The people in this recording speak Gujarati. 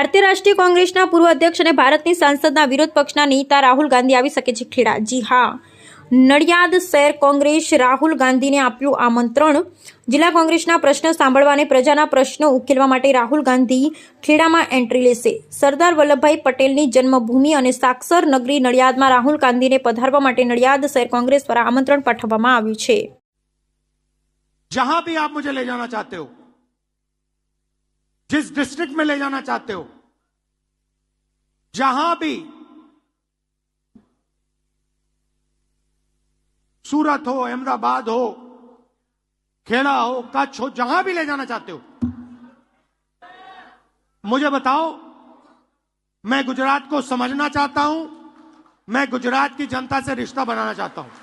ભારતીય રાષ્ટ્રીય કોંગ્રેસના પૂર્વ અધ્યક્ષ અને ભારતની સાંસદના વિરોધ પક્ષના નેતા રાહુલ ગાંધી આવી શકે છે ખેડા. જી હા. નડિયાદ શહેર કોંગ્રેસ રાહુલ ગાંધીને આપ્યું આમંત્રણ. જિલ્લા કોંગ્રેસના પ્રશ્ન સાંભળવા અને પ્રજાના પ્રશ્નો ઉકેલવા માટે રાહુલ ગાંધી ખેડામાં એન્ટ્રી લેશે. સરદાર વલ્લભભાઈ પટેલની જન્મભૂમિ અને સાક્ષર નગરી નડિયાદમાં રાહુલ ગાંધીને પધારવા માટે નડિયાદ શહેર કોંગ્રેસ દ્વારા આમંત્રણ પાઠવવામાં આવ્યું છે. જહાં ભી આપ મુજે લે જાના ચાહતે હો जिस डिस्ट्रिक्ट में ले जाना चाहते हो, जहाँ भी सूरत हो, अहमदाबाद हो, खेड़ा हो, कच्छ हो, जहाँ भी ले जाना चाहते हो, मुझे बताओ, मैं गुजरात को समझना चाहता हूँ, मैं गुजरात की जनता से रिश्ता बनाना चाहता हूँ।